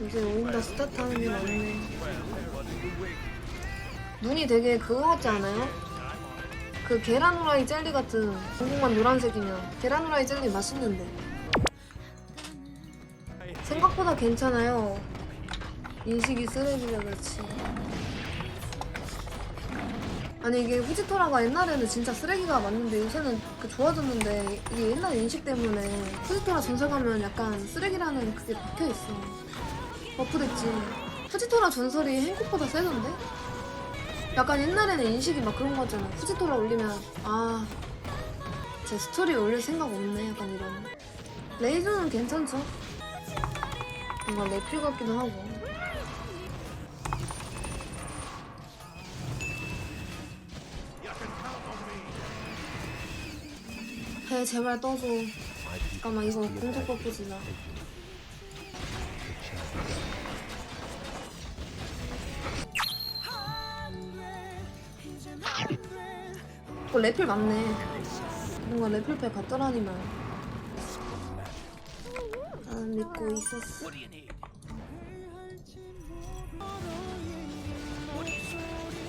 요새 오인다 스타트 하는 게 많네. 눈이 되게 그거 같지 않아요? 그 계란 후라이 젤리 같은 궁금한 노란색이면 계란 후라이 젤리 맛있는데 생각보다 괜찮아요. 인식이 쓰레기라 그렇지. 아니 이게 후지토라가 옛날에는 진짜 쓰레기가 맞는데 요새는 그 좋아졌는데 이게 옛날 인식 때문에 후지토라 전설 가면 약간 쓰레기라는 그게 박혀 있어. 버프됐지. 후지토라 전설이 행콕보다 세던데? 약간 옛날에는 인식이 막 그런 거잖아. 후지토라 올리면 아, 제 스토리 올릴 생각 없네. 약간 이런. 레이저는 괜찮죠? 뭔가 레필 같기도 하고. 해 제발 떠줘. 잠깐만 이거 공속 버프지나. 어 레필 맞네. 뭔가 레필팩 같더라니만. 난 믿고 있었어.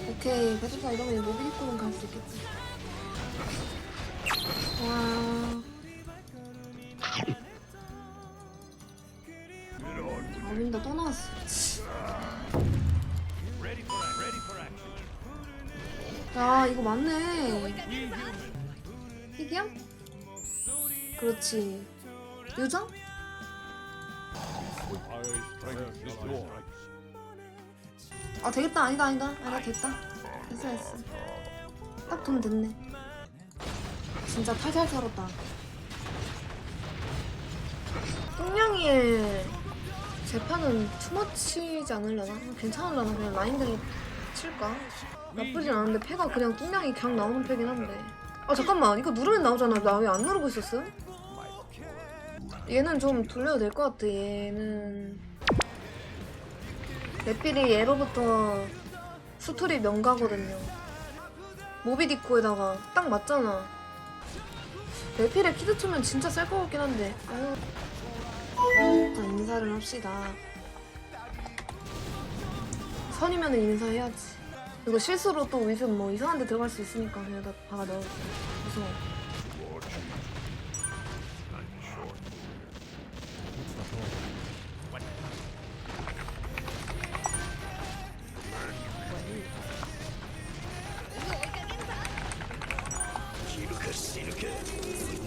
오케이 배수사 이러면 입고는 갈수 있겠다. 와. 아민다 또 나왔어. 야 이거 맞네. 희귀야? 그렇지. 요정? 아 되겠다 아니다 아니다 아니다 됐다 됐어 됐어 딱돈 됐네 진짜 탈탈 털었다 똥냥이의 재판은 투머치지 않으려나? 괜찮으려나? 그냥 라인대로 칠까? 나쁘진 않은데 패가 그냥 똥냥이 그냥 나오는 패긴 한데 아 잠깐만 이거 누르면 나오잖아 나 왜 안 누르고 있었음? 얘는 좀 돌려도 될 것 같아 얘는 레필이 예로부터 스토리 명가거든요. 모비디코에다가 딱 맞잖아. 레필에 키드 투면 진짜 셀 것 같긴 한데. 아유. 일단 인사를 합시다. 선이면 인사해야지. 이거 실수로 또 위습 뭐 이상한 데 들어갈 수 있으니까 그냥 다 박아 넣어. 무서워.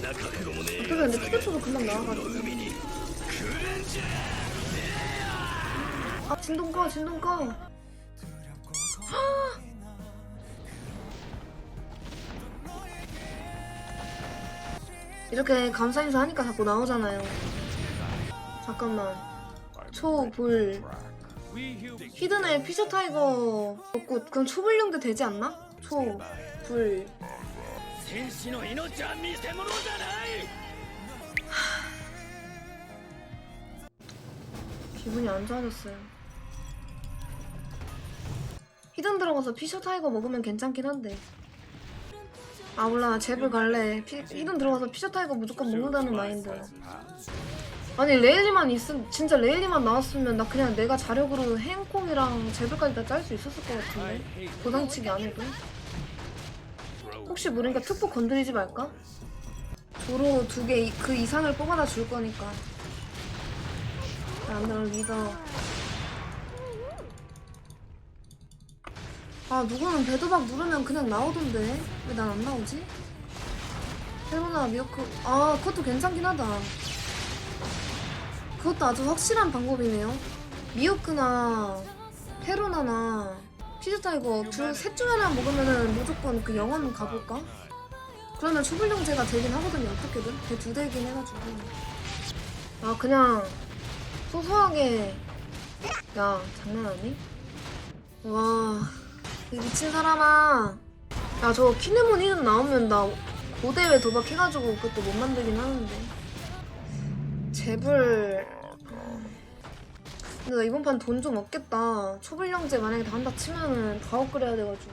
어떻게 근데 키드 투도 금방 나와가지고. 아 진동 꺼 진동 꺼. 이렇게 감사 인사 하니까 자꾸 나오잖아요. 잠깐만. 초불 히든의 피셔 타이거 먹고 그럼 초불용도 되지 않나? 초불 戦士の命は見せ物じゃない 기분이 안 좋아졌어요. 히든 들어가서 피셔 타이거 먹으면 괜찮긴 한데. 아 몰라 제불 갈래. 피, 히든 들어가서 피셔 타이거 무조건 먹는다는 마인드. 아니 레일리만 있음 진짜 레일리만 나왔으면 나 그냥 내가 자력으로 행콩이랑 제불까지 다 짤 수 있었을 것 같은데. 도장치기 안 해도. 혹시 모르니까 특보 건드리지 말까? 조로 두 개 그 이상을 뽑아다 줄 거니까. 나를 믿어. 아 누구는 배도박 누르면 그냥 나오던데 왜 난 안 나오지? 페로나 미호크 아 그것도 괜찮긴 하다. 그것도 아주 확실한 방법이네요. 미호크나 페로나나 피즈타이거 둘셋 중에 하나 먹으면은 무조건 그 영원 가볼까? 그러면 초불용제가 되긴 하거든요 어떻게든 걔두 대긴 해가지고 아 그냥 소소하게 야 장난하니? 와이 미친 사람아 야 저 키네몬 이름 나오면 나 고대회 도박해가지고 그것도 못 만들긴 하는데 제불 어. 근데 나 이번 판 돈 좀 없겠다. 초불량제 만약에 다 한다 치면은 다 업그레야 돼가지고.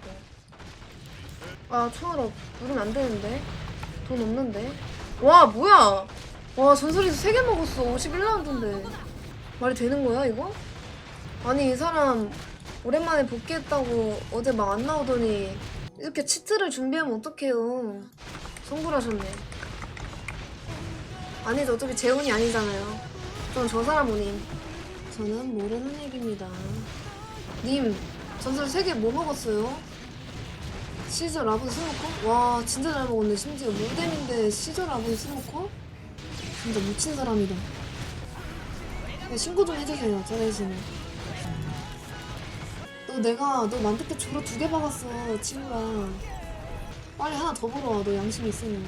아 초월업 누르면 안 되는데? 돈 없는데? 와 뭐야! 와 전설이서 3개 먹었어. 51라운드인데. 말이 되는 거야 이거? 아니 이 사람 오랜만에 복귀했다고 어제 막 안 나오더니 이렇게 치트를 준비하면 어떡해요. 송구하셨네. 아니죠. 어차피 제 운이 아니잖아요. 전 저 사람 운임 저는 모르는 얘기입니다. 님 전설 3개 뭐 먹었어요? 시저 라분 스모커? 와 진짜 잘 먹었네 심지어. 무뎀인데 시저 라분 스모커? 진짜 미친 사람이다. 네, 신고 좀 해주세요 저 대신에 너 내가 너 만들 때 졸어 두개 박았어 친구랑. 빨리 하나 더 보러 와 너 양심 있으면.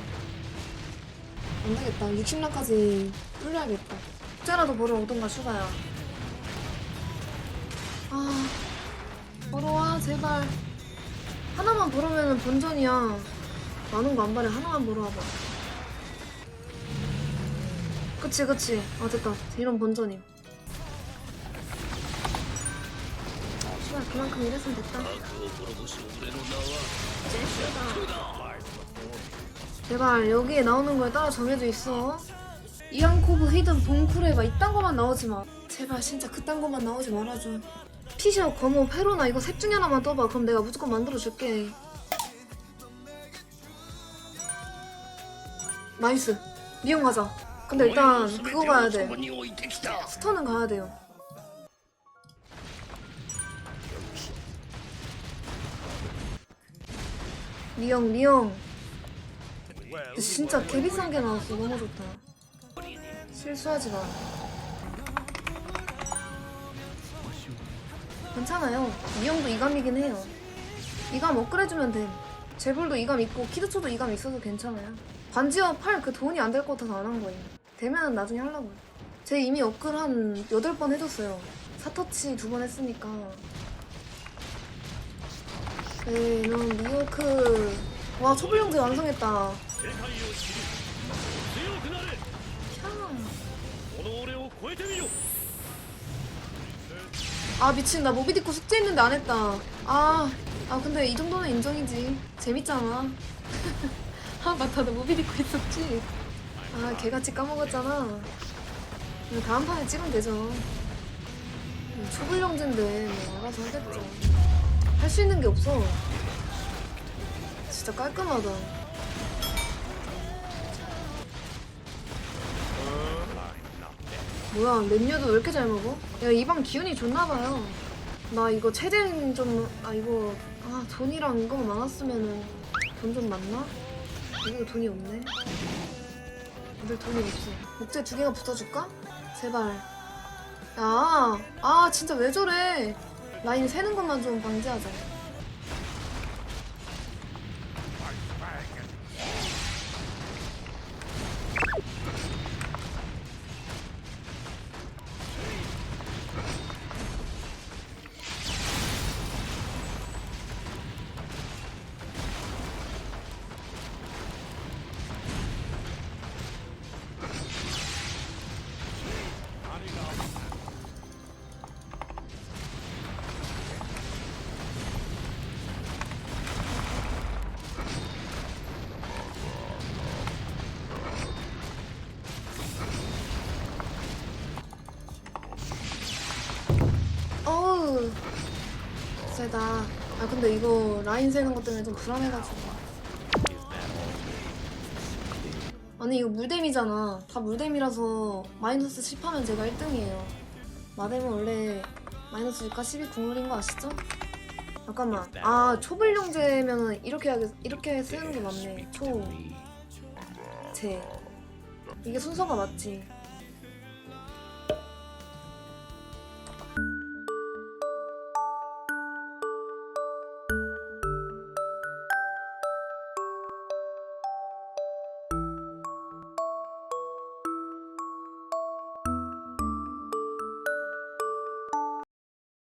안 되겠다. 60랑까지 뚫려야겠다. 숙제라도 보러 오던가 슈가야 아 걸어와 제발. 하나만 걸으면 본전이야. 많은 거 안 바래. 하나만 걸어와봐. 그치 그치. 아 됐다. 이런 본전임. 씨발 그만큼 이랬으면 됐다. 제발 여기에 나오는 거에 따라 정해져 있어. 이안코브 히든 봉쿠레가 이딴 거만 나오지 마. 제발 진짜 그딴 거만 나오지 말아줘. 피셔, 검호, 뭐 페로나 이거 셋 중에 하나만 떠봐. 그럼 내가 무조건 만들어줄게. 나이스. 미용 가자. 근데 일단 그거 가야 돼. 스턴은 가야 돼요. 미용, 미용. 진짜 개비싼 게 나왔어. 너무 좋다. 실수하지 마. 괜찮아요. 이 형도 이감이긴 해요. 이감 업그레이드면 돼. 재벌도 이감 있고 키드초도 이감 있어서 괜찮아요. 반지와 팔 그 돈이 안될것 같아서 안한 거예요. 되면 나중에 하려고요. 제 이미 업글 한 8번 해줬어요. 사터치 두 번 했으니까. 에이, 넌 미호크. 와, 초불용제 완성했다. 캬. 아, 미친. 나 모비디코 숙제 했는데 안 했다. 아, 아, 근데 이 정도는 인정이지. 재밌잖아. 아, 맞다. 나 모비디코 했었지. 아, 개같이 까먹었잖아. 다음 판에 찍으면 되죠. 초불용제인데, 뭐, 알아서 하겠죠. 할 수 있는 게 없어. 진짜 깔끔하다. 뭐야, 맨유도 왜 이렇게 잘 먹어? 야, 이 방 기운이 좋나봐요. 나 이거 체댕 좀, 아, 이거, 아, 돈이랑 이거 많았으면은 돈 좀 많나? 이거 돈이 없네. 다들 돈이 없어. 목재 두 개가 붙어줄까? 제발. 야, 아, 진짜 왜 저래? 라인 새는 것만 좀 방지하자. 세다. 아 근데 이거 라인 세는 것 때문에 좀 불안해가지고. 아니 이거 물댐이잖아. 다 물댐이라서 마이너스 10 하면 제가 1등이에요. 마뎀은 원래 마이너스 10과 12 국룰인 거 아시죠? 잠깐만. 아 초불용제면은 이렇게 하겠, 이렇게 쓰는 게 맞네. 초 제. 이게 순서가 맞지